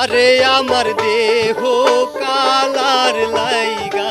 আরে আমার দেহ কালার লাইগা।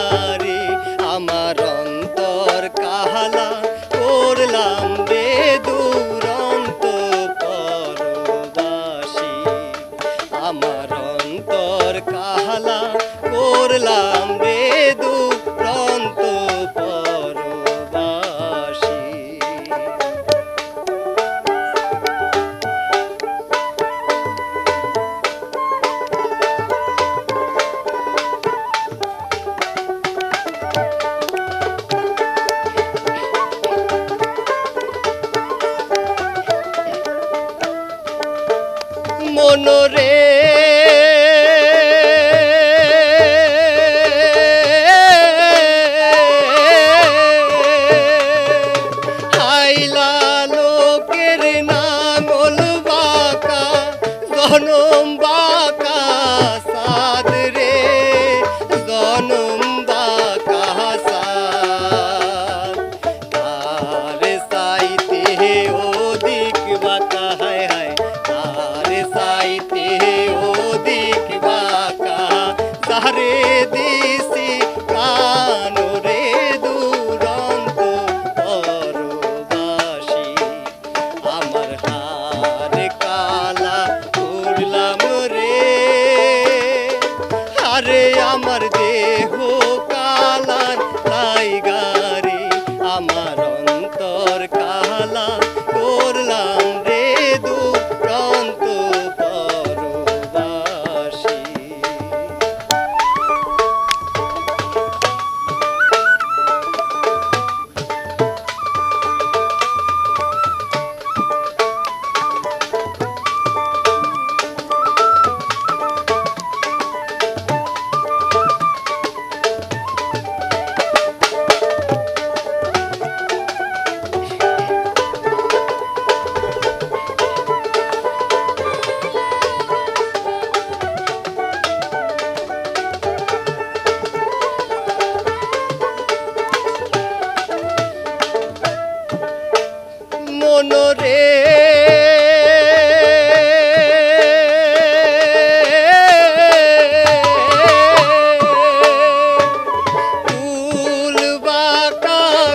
মনরে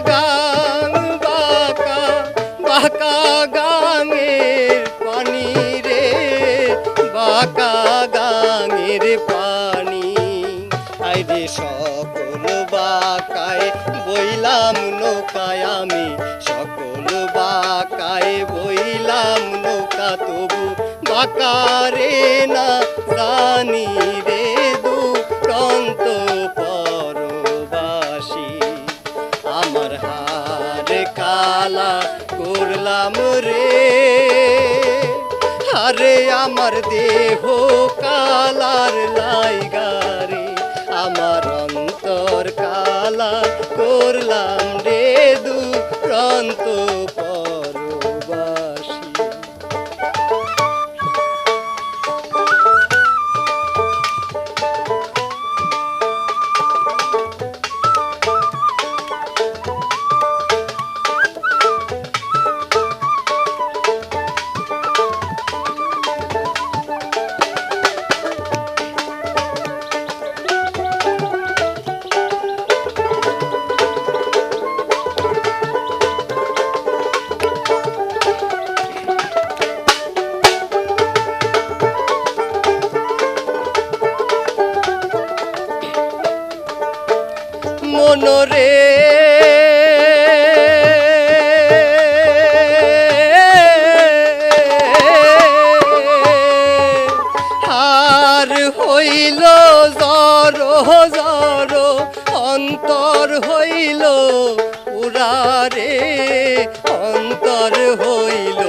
গাং বাঁকা বাঁকা গাঙের পানি রে বাঁকা বাঁকারে না জানি রে দুরন্ত পরবাসী। আমার হার কালা করলাম রে। আরে আমার দেহ কালার লাইগারে আমার অন্তর কালা করলাম রে দুরন্ত পরবাসী মনরে হার হইল জর জর, অন্তর হইল পুরারে অন্তর হইল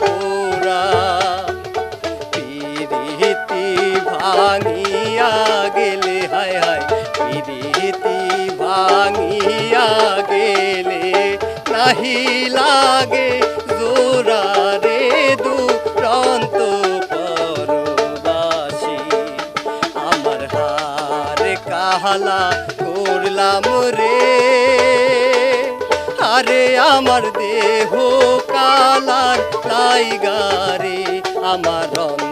পুরা পিরিতি ভাঙিয়া গেলে, হায় হায়, পিরিতি ভাঙিয়া গেলে নাহি লাগে জোরা রে দুরন্ত পরবাসী। আমার হার কাহালা করলাম রে। আরে আমার দেহ কালার লাইগারে আমার অন্তর